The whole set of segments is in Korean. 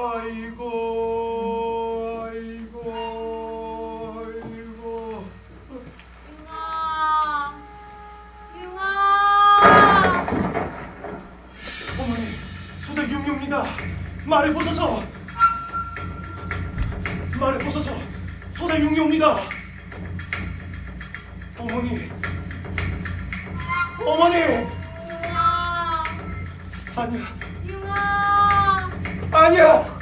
아이고 아이고 아이고. 융아, 융아. 어머니 소자 융유입니다. 말을 벗어서. 소자 융유입니다. 어머니. 어머니. 융아, 아니야 아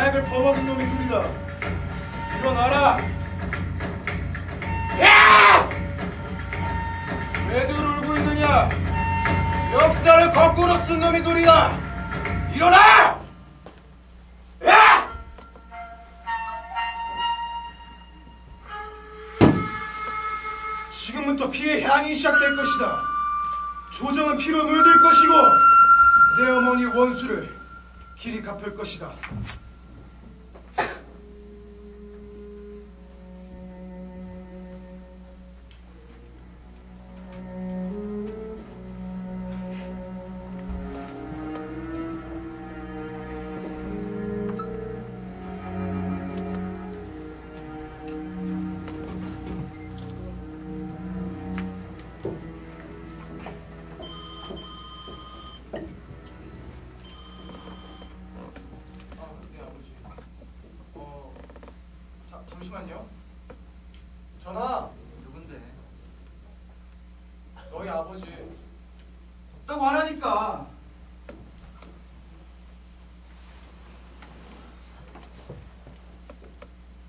사약을 범하는 놈이 둘이다 일어나라 야! 왜들 울고 있느냐? 역사를 거꾸로 쓴 놈이 둘이다. 일어나! 야! 지금부터 피의 향이 시작될 것이다. 조정은 피로 물들 것이고 내 어머니 원수를 길이 갚을 것이다. 잠시만요. 전화. 누군데? 너희 아버지. 없다고 하라니까.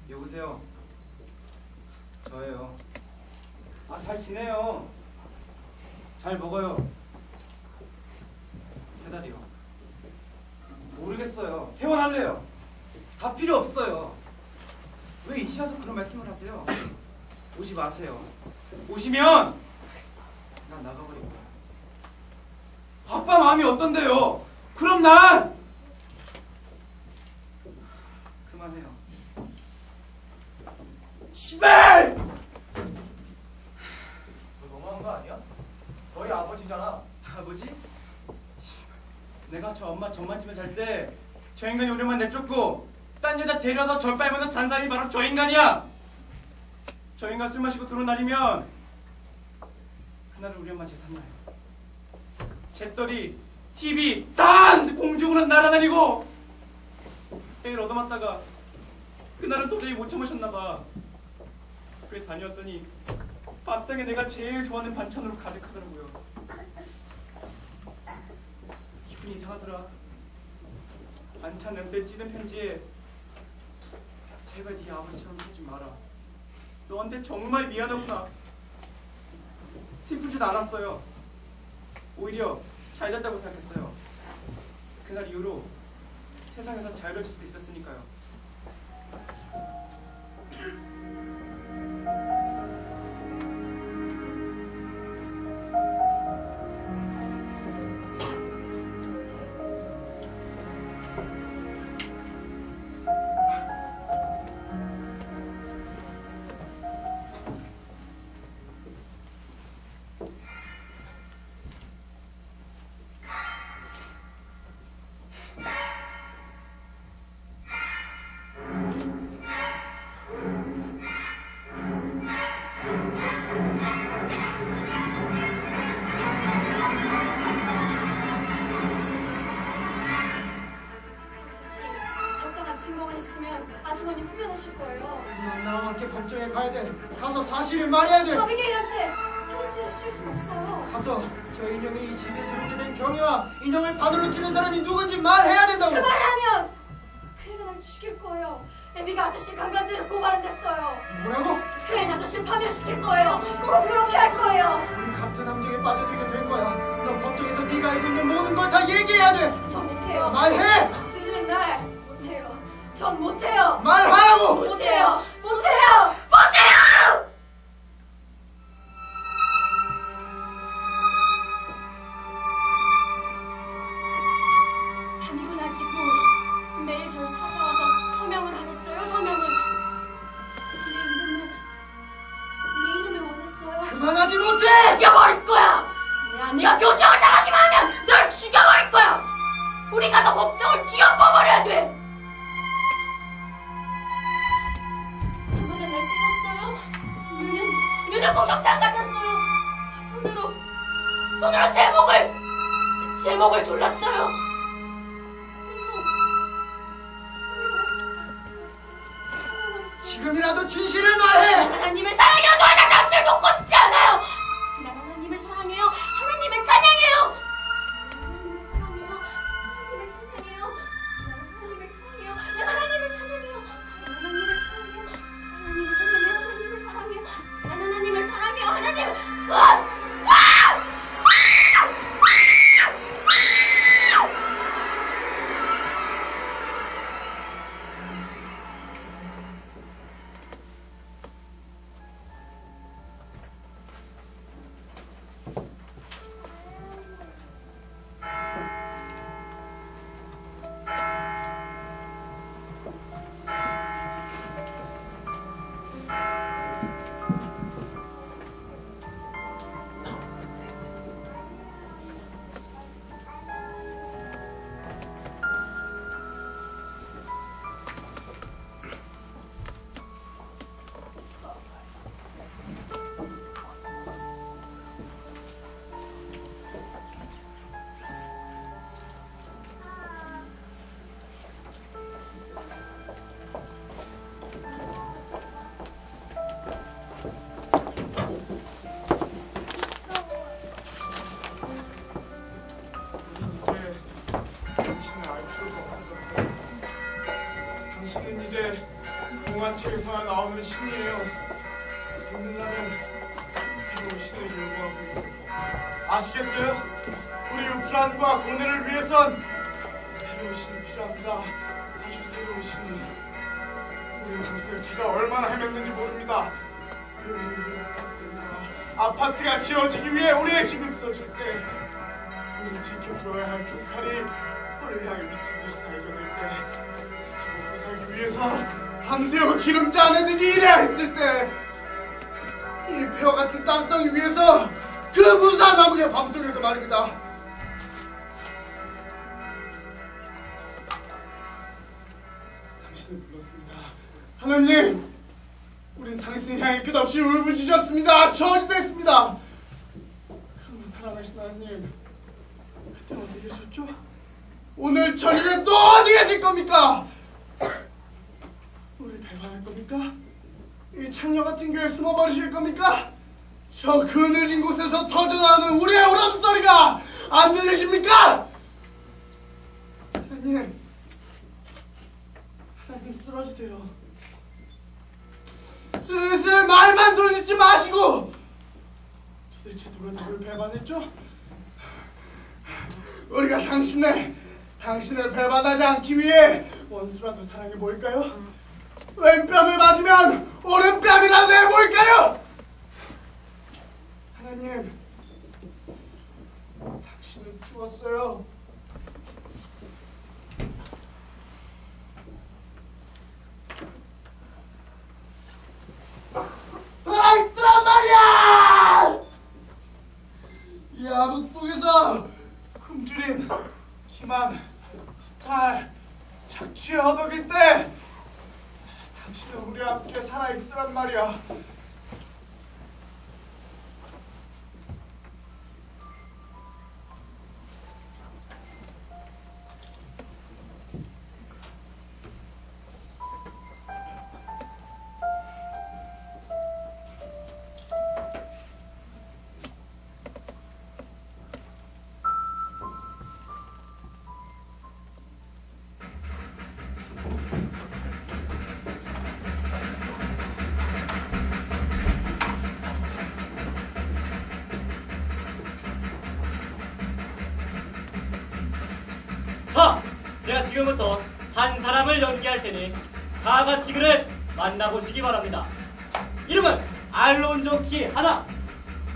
여보세요. 저예요. 아, 잘 지내요. 잘 먹어요. 세 달이요. 모르겠어요. 퇴원할래요. 다 필요 없어요. 왜 이제 와서 그런 말씀을 하세요? 오지 마세요. 오시면 난 나가버릴 거야. 아빠 마음이 어떤데요? 그럼 난 그만해요. 씨발! 너 너무한 거 아니야? 너희 아버지잖아. 아버지? 내가 저 엄마 전만 집에 잘 때 저 인간이 우리만 내쫓고 딴 여자 데려다 절 빨면서 잔 사람이 바로 저 인간이야. 저 인간 술 마시고 들어온 날이면 그날은 우리 엄마 나요. 잿더리, TV 단 공중으로 날아다니고 애를 얻어맞다가 그날은 도저히 못 참으셨나 봐. 그래 다녀왔더니 밥상에 내가 제일 좋아하는 반찬으로 가득하더라고요. 기분이 이상하더라. 반찬 냄새 찌든 편지에 제발 네 아버지처럼 살지 마라. 너한테 정말 미안하구나. 슬프지도 않았어요. 오히려 잘 됐다고 생각했어요. 그날 이후로 세상에서 자유로워질 수 있었으니까요. 증거만 있으면 아주머니 풀려나실 거예요. 나와 함께 법정에 가야 돼. 가서 사실을 말해야 돼. 아비게일한테 살인죄를 씌울 순 없어요. 가서 저 인형이 이 집에 들어오게 된 경위와 인형을 바늘로 치는 사람이 누군지 말해야 된다고. 그 말을 하면 그 애가 날 죽일 거예요. 애비가 아저씨 강간죄를 고발한댔어요. 뭐라고? 그 애는 아저씨를 파멸시킬 거예요. 꼭 그렇게 할 거예요. 우리 같은 함정에 빠져들게 될 거야. 넌 법정에서 네가 알고 있는 모든 걸 다 얘기해야 돼. 저 못해요. 못해요. 말해! 전 못해요. 말하라고! 못해요. 못해요. 못해요. 밤이고 낮이고 매일 저를 찾아와서 서명을 하랬어요. 서명을. 내 이름을 내 이름을 원했어요. 그만하지 못해! 죽여버릴 거야! 내가 네가 교정을 당하기만 하면 널 죽여버릴 거야! 우리가 너 법정을 뒤엎어버려야 돼! 눈은 공격장 같았어요. 손으로, 손으로 제 목을, 제 목을 졸랐어요. 지금이라도 진실을 말해! 난 하나님을 사랑해요. 더 이상 당신을 돕고 싶지 신이에요. 오늘날은 새로운 신을 열거하고 있습니다. 아시겠어요? 우리 우프란과 고뇌를 위해선 새로운 신이 필요합니다. 아주 새로운 신이. 우리 당신을 찾아 얼마나 헤맸는지 모릅니다. 아파트가 지어지기 위해 우리의 집이 부서질 때 우리를 지켜줘야 할 조칼이 우리를 향해 미친 듯이 달려들 때 저거 살기 위해서 밤새워 기름지 않았는지 일해야 했을 때이 폐와 같은 땅덩이 위에서 그 무사한 나무의 밤속에서 말입니다 당신을 불렀습니다 하나님 우린 당신을 향해 끝없이 울부짖었습니다 저주됐습니다 그러나 사랑하신 하나님 그때 어디 계셨죠? 오늘 저녁에 또 어디 계실 겁니까? 배반할 겁니까? 이 창녀 같은 교회에 숨어 버리실 겁니까? 저 그늘진 곳에서 터져나오는 우리의 울음소리가 안 들리십니까? 하나님 하나님 쓰러지세요 슬슬 말만 돌리지 마시고 도대체 누가 누굴 배반했죠? 우리가 당신을 당신을 배반하지 않기 위해 원수라도 사랑해 보일까요? 왼뺨을 맞으면 오른뺨이라도 해볼까요? 하나님 당신을 죽었어요 지금부터 한 사람을 연기할 테니 다 같이 그를 만나보시기 바랍니다. 이름은 알론조 키 하나.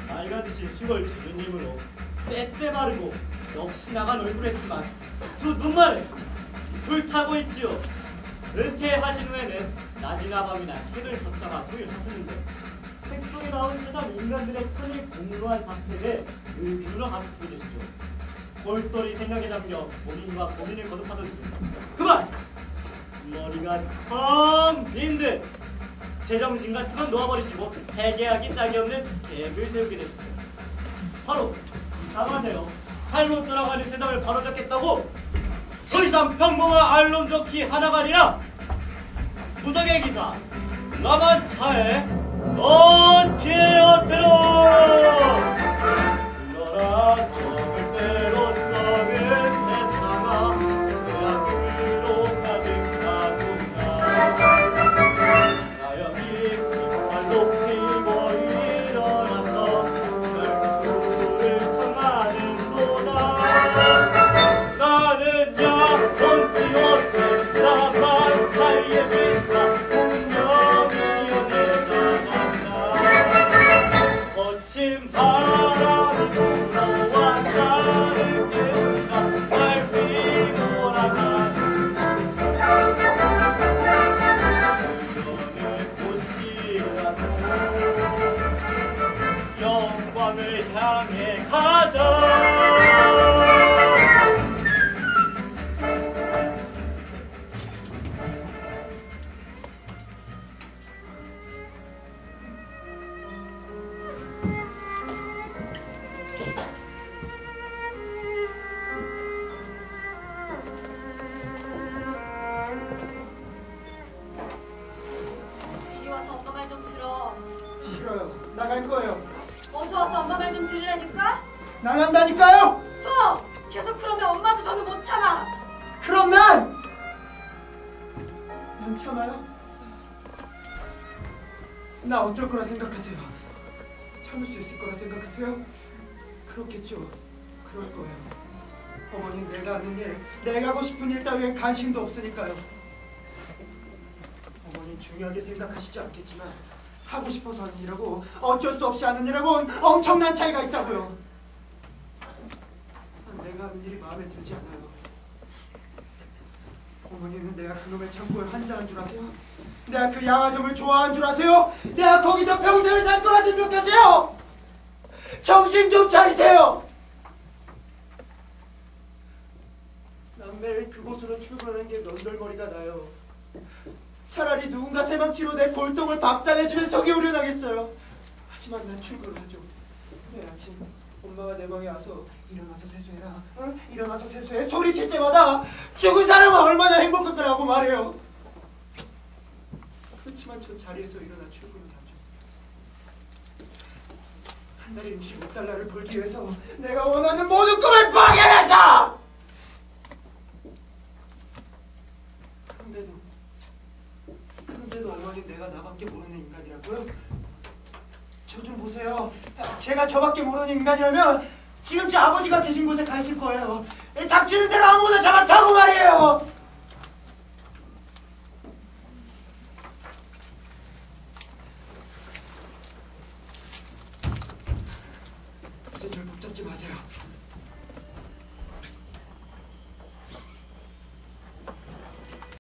말같이 슈걸 지는 힘으로 빼빼 바르고 역시 나간 얼굴 했지만 두 눈만은 불타고 있지요. 은퇴하신 후에는 낮이나 밤이나 책을 적다가 소일 하셨는데 책 속에 나온 세상 인간들의 천일 공로한 사태에 의미로 가르치고 계시죠. 골똘히 생각에 잠겨 본인과 고민을 거듭하던 중 그만! 머리가 텅 빈 듯 제정신 같은 건 놓아버리시고 해계하기 짝이 없는 계획을 세우게 됐죠. 바로 이상하세요. 할론드라고 하는 세상을 바로잡겠다고 더 이상 평범한 알론조키 하나가 아니라 무적의 기사 라만차의 넌 피어트로 불러라 가자 이리 와서 엄마 말 좀 들어. 싫어요. 나갈 거예요. 어서 와서 엄마 말 좀 들으라니까? 나간다니까요. 줘! 계속 그러면 엄마도 너는 못 참아. 그럼 난! 난 참아요? 나 어떨 거라 생각하세요? 참을 수 있을 거라 생각하세요? 그렇겠죠. 그럴 거예요. 어머니 내가 하는 일, 내가 하고 싶은 일 따위엔 관심도 없으니까요. 어머니 중요하게 생각하시지 않겠지만 하고 싶어서 하는 일하고 어쩔 수 없이 하는 일하고는 엄청난 차이가 있다고요. 하는 일이 마음에 들지 않아요. 어머니는 내가 그놈의 창고에 환장한 줄 아세요? 내가 그 양화점을 좋아한 줄 아세요? 내가 거기서 평생을 살 거라 생각하세요? 정신 좀 차리세요! 난 매일 그곳으로 출근하는 게 넌덜머리가 나요. 차라리 누군가 새망치로 내 골동을 박살내주면 속이 우려나겠어요. 하지만 난 출근을 하죠. 매일 아침 엄마가 내 방에 와서 일어나서 세수해라. 응? 일어나서 세수해. 소리칠 때마다 죽은 사람은 얼마나 행복할 거라고 말해요. 그렇지만 전 자리에서 일어나 출근을 하죠. 한 달에 65달러를 벌기 위해서 내가 원하는 모든 꿈을 포기해서! 그런데도 그런데도 어머니 내가 나밖에 모르는 인간이라고요? 저 좀 보세요. 제가 저밖에 모르는 인간이라면 지금 제 아버지가 계신 곳에 가 있을 거예요. 닥치는 대로 아무거나 잡아타고 말이에요.